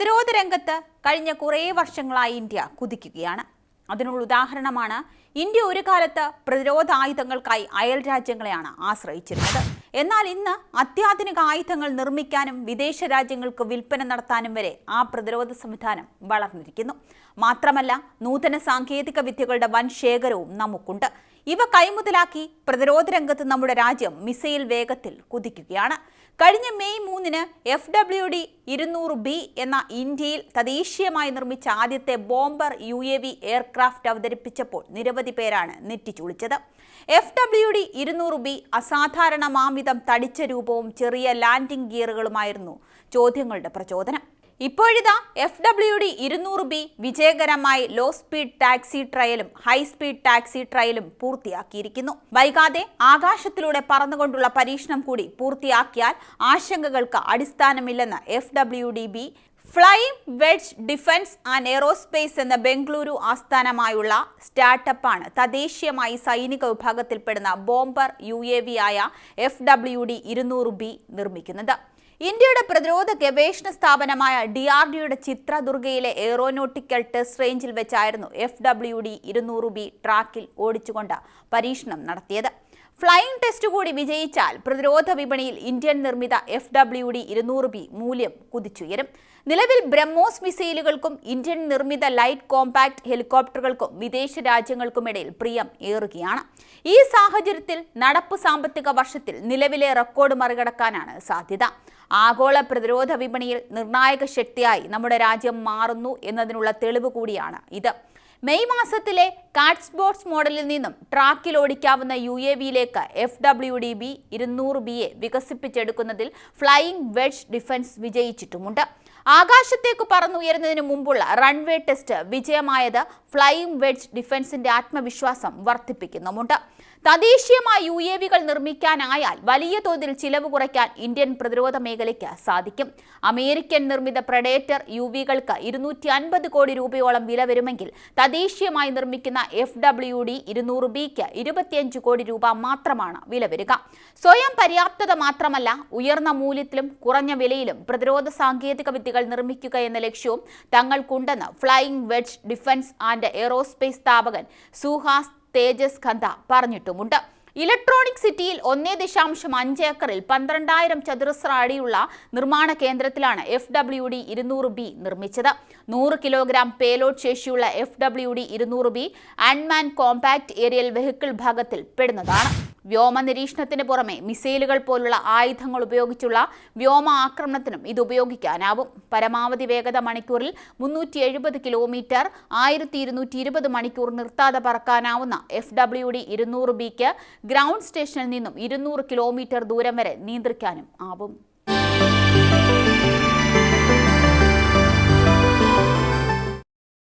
പ്രതിരോധ രംഗത്ത് കഴിഞ്ഞ കുറേ വർഷങ്ങളായി ഇന്ത്യ കുതിക്കുകയാണ്. അതിനുള്ള ഉദാഹരണമാണ് ഇന്ത്യ ഒരു കാലത്ത് പ്രതിരോധ ആയുധങ്ങൾക്കായി അയൽ രാജ്യങ്ങളെയാണ് ആശ്രയിച്ചിരുന്നത്. എന്നാൽ ഇന്ന് അത്യാധുനിക ആയുധങ്ങൾ നിർമ്മിക്കാനും വിദേശ രാജ്യങ്ങൾക്ക് വിൽപ്പന നടത്താനും വരെ ആ പ്രതിരോധ സംവിധാനം വളർന്നിരിക്കുന്നു. മാത്രമല്ല നൂതന സാങ്കേതിക വിദ്യകളുടെ വൻ ശേഖരവും നമുക്കുണ്ട്. ഇവ കൈമുതലാക്കി പ്രതിരോധ രംഗത്ത് നമ്മുടെ രാജ്യം മിസൈൽ വേഗത്തിൽ കുതിക്കുകയാണ്. കഴിഞ്ഞ മെയ് മൂന്നിന് എഫ് ഡബ്ല്യു ഡി ഇരുന്നൂറ് ബി എന്ന ഇന്ത്യയിൽ തദ്ദേശീയമായി നിർമ്മിച്ച ആദ്യത്തെ bomber U A V aircraft അവതരിപ്പിച്ചപ്പോൾ നിരവധി പേരാണ് നെറ്റിച്ചുളിച്ചത്. എഫ് ഡബ്ല്യു ഡി ഇരുന്നൂറ് ബി അസാധാരണമാമിതം തടിച്ച രൂപവും ചെറിയ ലാൻഡിംഗ് ഗിയറുകളുമായിരുന്നു ചോദ്യങ്ങളുടെ പ്രചോദനം. ഇപ്പോഴിതാ എഫ് ഡബ്ല്യു ഡി ഇരുന്നൂറ് ബി വിജയകരമായി ലോ സ്പീഡ് ടാക്സി ട്രയലും ഹൈ സ്പീഡ് ടാക്സി ട്രയലും പൂർത്തിയാക്കിയിരിക്കുന്നു. വൈകാതെ ആകാശത്തിലൂടെ പറന്നുകൊണ്ടുള്ള പരീക്ഷണം കൂടി പൂർത്തിയാക്കിയാൽ ആശങ്കകൾക്ക് അടിസ്ഥാനമില്ലെന്ന് F W D B flying wedge defence and aerospace എന്ന ബംഗളൂരു ആസ്ഥാനമായുള്ള സ്റ്റാർട്ടപ്പാണ് തദ്ദേശീയമായി സൈനിക വിഭാഗത്തിൽപ്പെടുന്ന ബോംബർ യു എ വി ആയ എഫ് ഡബ്ല്യു ഡി ഇരുന്നൂറ് ബി നിർമ്മിക്കുന്നത്. ഇന്ത്യയുടെ പ്രതിരോധ ഗവേഷണ സ്ഥാപനമായ ഡി ആർ ഡിയുടെ ചിത്രദുർഗയിലെ എയ്റോനോട്ടിക്കൽ ടെസ്റ്റ് റേഞ്ചിൽ വെച്ചായിരുന്നു എഫ് ഡബ്ല്യു ഡി ഇരുന്നൂറ് ബി ട്രാക്കിൽ ഓടിച്ചുകൊണ്ട് പരീക്ഷണം നടത്തിയത്. ഫ്ലൈയിങ് ടെസ്റ്റ് കൂടി വിജയിച്ചാൽ പ്രതിരോധ വിപണിയിൽ ഇന്ത്യൻ നിർമ്മിത എഫ് ഡബ്ല്യു ഡി ഇരുന്നൂറ് ബി മൂല്യം കുതിച്ചുയരും. നിലവിൽ ബ്രഹ്മോസ് മിസൈലുകൾക്കും ഇന്ത്യൻ നിർമ്മിത ലൈറ്റ് കോമ്പാക്ട് ഹെലികോപ്റ്ററുകൾക്കും വിദേശ രാജ്യങ്ങൾക്കുമിടയിൽ പ്രിയം ഏറുകയാണ്. ഈ സാഹചര്യത്തിൽ നടപ്പ് സാമ്പത്തിക വർഷത്തിൽ നിലവിലെ റെക്കോർഡ് മറികടക്കാനാണ് സാധ്യത. ആഗോള പ്രതിരോധ വിപണിയിൽ നിർണായക ശക്തിയായി നമ്മുടെ രാജ്യം മാറുന്നു എന്നതിനുള്ള തെളിവ് കൂടിയാണ് ഇത്. മെയ് മാസത്തിലെ കാറ്റ്സ്ബോട്ട്സ് മോഡലിൽ നിന്നും ട്രാക്കിൽ ഓടിക്കാവുന്ന യു എ വിയിലേക്ക് എഫ് ഡബ്ല്യു ഡി ബി ഇരുന്നൂറ് ബിയെ വികസിപ്പിച്ചെടുക്കുന്നതിൽ ഫ്ലൈയിങ് വെഡ്ജ് ഡിഫൻസ് വിജയിച്ചിട്ടുമുണ്ട്. ആകാശത്തേക്ക് പറന്നുയരുന്നതിന് മുമ്പുള്ള റൺവേ ടെസ്റ്റ് വിജയമായത് ഫ്ലൈയിങ് വെഡ്ജ് ഡിഫൻസിന്റെ ആത്മവിശ്വാസം വർദ്ധിപ്പിക്കുന്നുമുണ്ട്. തദ്ദേശീയമായ യു എ വികൾ നിർമ്മിക്കാനായാൽ വലിയ തോതിൽ ചിലവ് കുറയ്ക്കാൻ ഇന്ത്യൻ പ്രതിരോധ മേഖലയ്ക്ക് സാധിക്കും. അമേരിക്കൻ നിർമ്മിത പ്രഡേറ്റർ യു വികൾക്ക് ഇരുന്നൂറ്റി അൻപത് കോടി രൂപയോളം വില വരുമെങ്കിൽ തദ്ദേശീയമായി നിർമ്മിക്കുന്ന എഫ് ഡബ്ല്യു ഡി ഇരുന്നൂറ് ബിക്ക് ഇരുപത്തിയഞ്ച് കോടി രൂപ മാത്രമാണ് വില വരിക. സ്വയം പര്യാപ്തത മാത്രമല്ല ഉയർന്ന മൂല്യത്തിലും കുറഞ്ഞ വിലയിലും പ്രതിരോധ സാങ്കേതിക വിദ്യകൾ നിർമ്മിക്കുക എന്ന ലക്ഷ്യവും തങ്ങൾക്കുണ്ടെന്ന് flying wedge defence and aerospace സ്ഥാപകൻ സുഹാസ് തേജസ് ഖന്ത പറഞ്ഞിട്ടുമുണ്ട്. ഇലക്ട്രോണിക് സിറ്റിയിൽ ഒന്നേ ദശാംശം അഞ്ച് ഏക്കറിൽ പന്ത്രണ്ടായിരം ചതുരശ്ര അടിയുള്ള നിർമ്മാണ കേന്ദ്രത്തിലാണ് എഫ് ഡബ്ല്യു ഡി ഇരുന്നൂറ് ബി നിർമ്മിച്ചത്. നൂറ് കിലോഗ്രാം പേലോഡ് ശേഷിയുള്ള എഫ് ഡബ്ല്യു ഡി ഇരുന്നൂറ് B unmanned compact aerial vehicle ഭാഗത്തിൽ പെടുന്നതാണ്. വ്യോമ നിരീക്ഷണത്തിന് പുറമെ മിസൈലുകൾ പോലുള്ള ആയുധങ്ങൾ ഉപയോഗിച്ചുള്ള വ്യോമ ആക്രമണത്തിനും ഇത് ഉപയോഗിക്കാനാവും. പരമാവധി വേഗത മണിക്കൂറിൽ മുന്നൂറ്റി എഴുപത് കിലോമീറ്റർ ആയിരത്തി ഇരുന്നൂറ്റി ഇരുപത് മണിക്കൂർ നിർത്താതെ പറക്കാനാവുന്ന എഫ് ഡബ്ല്യു ഡി ഇരുന്നൂറ് ബിക്ക് ഗ്രൗണ്ട് സ്റ്റേഷനിൽ നിന്നും ഇരുന്നൂറ് കിലോമീറ്റർ ദൂരം വരെ നിയന്ത്രിക്കാനും ആവും.